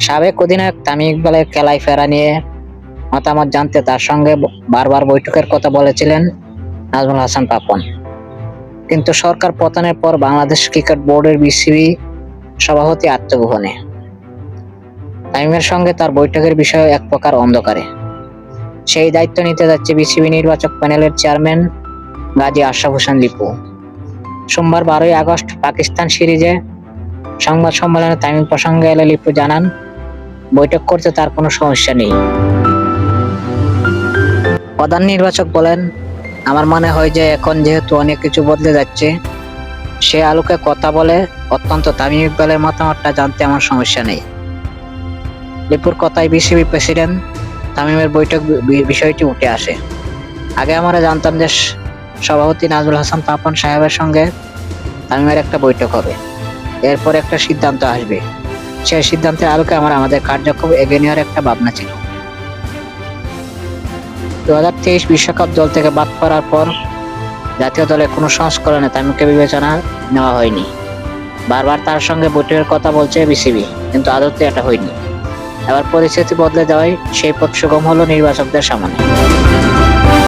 সাবেক অধিনায়ক তামিম ইকবালের খেলায় ফেরা নিয়ে মতামত জানতে তার সঙ্গে বারবার বৈঠকের কথা বলেছিলেন নাজমুল হাসান পাপন। কিন্তু সরকার পতনের পর বাংলাদেশ ক্রিকেট বোর্ডের বিসিবি সভাপতি আত্মগোপনে। তামিমের সঙ্গে তার বৈঠকের বিষয়ে এক প্রকার অন্ধকারে। সেই দায়িত্ব নিতে যাচ্ছে বিসিবি নির্বাচক প্যানেলের চেয়ারম্যান গাজী আশরাফ হোসেন লিপু সোমবার বারোই আগস্ট পাকিস্তান সিরিজে সংবাদ সম্মেলনে তামিম প্রসঙ্গে এলে লিপু জানান বৈঠক করতে তার কোনো সমস্যা নেই। প্রধান নির্বাচক বলেন, আমার মনে হয় যে এখন যেহেতু অনেক কিছু বদলে যাচ্ছে, সে আলোকে কথা বলে অত্যন্ত তামিম ইকবালের মতামতটা জানতে আমার সমস্যা নেই। লিপুর কথায় বিসিবি প্রেসিডেন্ট তামিমের বৈঠক বিষয়টি উঠে আসে। আগে আমরা জানতাম যে সভাপতি নাজুল হাসান পাপন সাহেবের সঙ্গে তামিমের একটা বৈঠক হবে। এরপর একটা সিদ্ধান্ত আসবে। সেই সিদ্ধান্তের আলোকে আমার আমাদের কার্যক্রম এগিয়ে নেওয়ার একটা ভাবনা ছিল। দু হাজার তেইশ বিশ্বকাপ দল থেকে বাদ পড়ার পর জাতীয় দলের কোনো সংস্করণে তামিমকে বিবেচনা নেওয়া হয়নি। বারবার তার সঙ্গে বৈঠকের কথা বলছে বিসিবি, কিন্তু আদতে এটা হয়নি। এবার পরিস্থিতি বদলে দেওয়ায় সেই পথ সুগম হলো নির্বাচকদের সামনে।